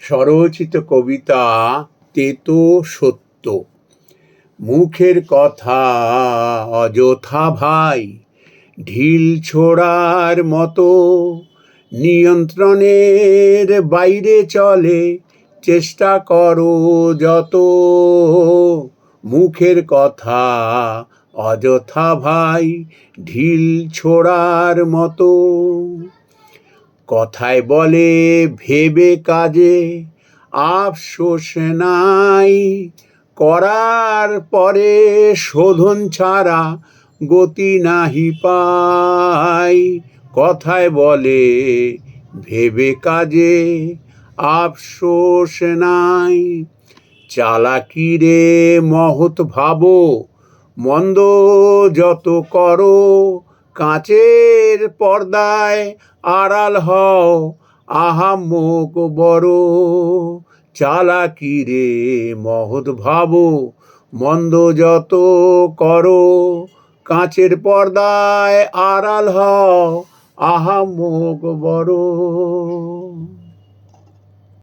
স্বরচিত কবিতা তেতো সত্য। মুখের কথা অযথা ভাই, ঢিল ছোড়ার মতো নিয়ন্ত্রণের বাইরে চলে, চেষ্টা করো যত। মুখের কথা অযথা ভাই, ঢিল ছোড়ার মতো কথায় বলে, ভেবে কাজে আফসোস নাই। করার পরে শোধন ছাড়া গতি নাহি পাই। কথায় বলে, ভেবে কাজে আফসোস নাই। চালাকি রে মহৎ ভাবো, মন্দ যত করো কাঁচের পর্দায় আড়াল হও, আহা মুখ বড়। চালাকি রে মহৎ ভাবো, মন্দ যত করো। কাঁচের পর্দায় আড়াল হও, আহা মুখ বড়।